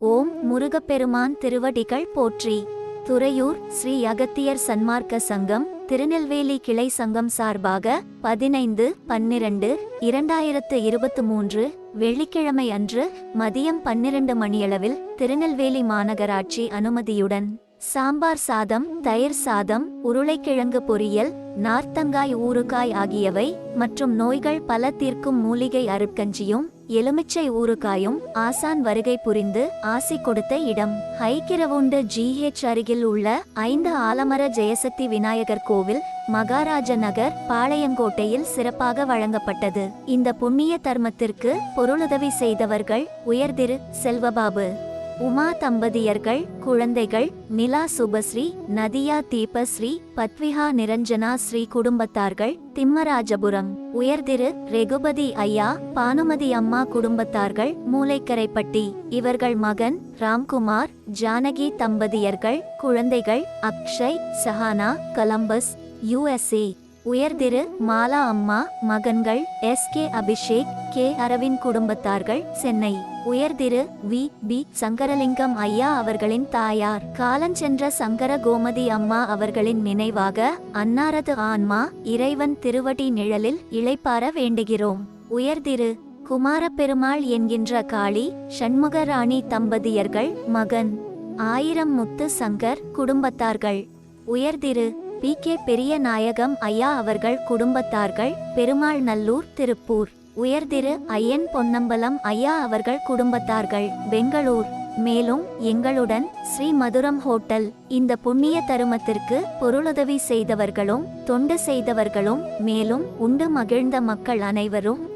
ஓம் முருகப்பெருமான் திருவடிகள் போற்றி. துறையூர் ஸ்ரீ அகத்தியர் சன்மார்க்க சங்கம் திருநெல்வேலி கிளை சங்கம் சார்பாக பதினைந்து பன்னிரண்டு இரண்டாயிரத்து இருபத்து மூன்று வெள்ளிக்கிழமை அன்று மதியம் பன்னிரண்டு மணியளவில் திருநெல்வேலி மாநகராட்சி அனுமதியுடன் சாம்பார் சாதம் தயிர் சாதம் உருளைக்கிழங்கு பொரியல் நார்த்தங்காய் ஊறுகாய் ஆகியவை மற்றும் நோய்கள் பல தீர்க்கும் மூலிகை அருட்கஞ்சியும் எலுமிச்சை ஊறுகாயும் ஆசான் வருகை புரிந்து ஆசி கொடுத்த இடம். ஹைக்கிரவுண்டு ஜிஹெச் அருகில் உள்ள ஐந்து ஆலமர ஜெயசக்தி விநாயகர் கோவில் மகாராஜ நகர் பாளையங்கோட்டையில் சிறப்பாக வழங்கப்பட்டது. இந்த புண்ணிய தர்மத்திற்கு பொருளுதவி செய்தவர்கள் உயர்திரு செல்வபாபு. உமா தம்பதியர்கள் குழந்தைகள் நிலா சுபஸ்ரீ நதியா தீபஸ்ரீ பத்விஹா நிரஞ்சனா ஸ்ரீ குடும்பத்தார்கள் திம்மராஜபுரம். உயர்திரு ரெகுபதி ஐயா பானுமதி அம்மா குடும்பத்தார்கள் மூலைக்கரைப்பட்டி. இவர்கள் மகன் ராம்குமார் ஜானகி தம்பதியர்கள் குழந்தைகள் அக்ஷய் சஹானா கலம்பஸ் யுஎஸ்ஏ. உயர்திரு மாலா அம்மா மகன்கள் S K Abhishek K Aravind குடும்பத்தார்கள் சென்னை. உயர்திரு வி. பி. சங்கரலிங்கம் ஐயா அவர்களின் தாயார். காலஞ்சென்ற சங்கர கோமதி அம்மா அவர்களின் நினைவாக அன்னாரது ஆன்மா இறைவன் திருவடி நிழலில் இளைப்பார வேண்டுகிறோம். உயர்திரு குமாரப்பெருமாள் என்கின்ற காளி சண்முகராணி தம்பதியர்கள் மகன். ஆயிரம் முத்து சங்கர் குடும்பத்தார்கள். உயர்திரு பி. கே. பெரிய நாயகம் ஐயா அவர்கள் குடும்பத்தார்கள் பெருமாள் நல்லூர் திருப்பூர். உயர்திரு ஐயன் பொன்னம்பலம் ஐயா அவர்கள் குடும்பத்தார்கள். பெங்களூர். மேலும் எங்களுடன் ஸ்ரீ மதுரம் ஹோட்டல். இந்த புண்ணிய தருமத்திற்கு பொருளுதவி செய்தவர்களும் தொண்டு செய்தவர்களும் மேலும் உண்டு மகிழ்ந்த மக்கள் அனைவரும்